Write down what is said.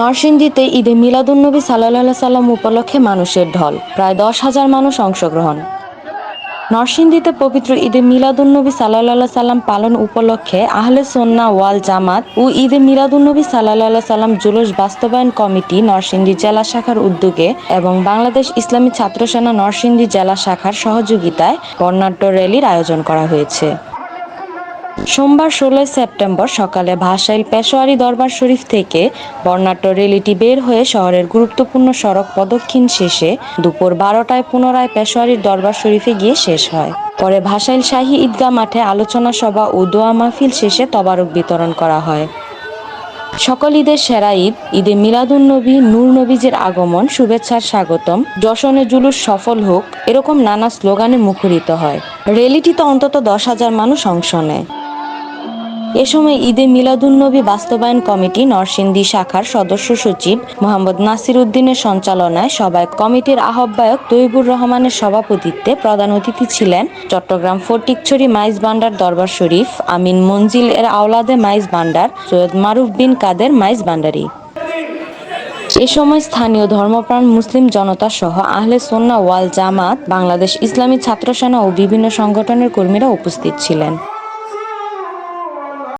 নরসিংদীতে ঈদে মিলাদুন্নবী সাল্লাহ সাল্লাম উপলক্ষে মানুষের ঢল। প্রায় দশ হাজার মানুষ অংশগ্রহণ। নরসিংদীতে পবিত্র ঈদে মিলাদুন্নবী সাল্লাহ সাল্লাম পালন উপলক্ষে আহলে সন্না ওয়াল জামাত ও ঈদে মিলাদুন্নবী সাল্লাহ সাল্লাম জুলুস বাস্তবায়ন কমিটি নরসিংদী জেলা শাখার উদ্যোগে এবং বাংলাদেশ ইসলামী ছাত্রসেনা নরসিংদী জেলা শাখার সহযোগিতায় বর্ণাঢ্য র্যালির আয়োজন করা হয়েছে। সোমবার ষোলোই সেপ্টেম্বর সকালে ভাসাইল পেশোয়ারি দরবার শরীফ থেকে বর্ণাঢ্য রেলিটি বের হয়ে শহরের গুরুত্বপূর্ণ সড়ক প্রদক্ষিণ শেষে দুপুর বারোটায় পুনরায় পেশোয়ারির দরবার শরীফে গিয়ে শেষ হয়। পরে ভাসাইল শাহী ঈদগাহ মাঠে আলোচনা সভা ও দোয়া মাহফিল শেষে তবারক বিতরণ করা হয়। সকল ঈদের সেরা ঈদ, ঈদে মিলাদুন্নবী, নূর নবীজের আগমন, শুভেচ্ছার স্বাগতম, যশনে জুলুস সফল হোক, এরকম নানা স্লোগানে মুখরিত হয়। র্যালিটিতে অন্তত দশ হাজার মানুষ অংশ নেয়। এ সময় ঈদে মিলাদুন্নবী বাস্তবায়ন কমিটি নরসিংদী শাখার সদস্য সচিব মোহাম্মদ নাসির উদ্দিনের সঞ্চালনায় সভায় কমিটির আহ্বায়ক তৈবুর রহমানের সভাপতিত্বে প্রধান অতিথি ছিলেন চট্টগ্রাম ফটিকছড়ি মাইজ ভান্ডার দরবার শরীফ, আমিন মঞ্জিল এর আওলাদে মাইজ ভান্ডার, সৈয়দ মারুফ বিন কাদের মাইজ ভান্ডারি। এ সময় স্থানীয় ধর্মপ্রাণ মুসলিম জনতা সহ আহলে সোন্না ওয়াল জামাত, বাংলাদেশ ইসলামী ছাত্রসেনা ও বিভিন্ন সংগঠনের কর্মীরা উপস্থিত ছিলেন।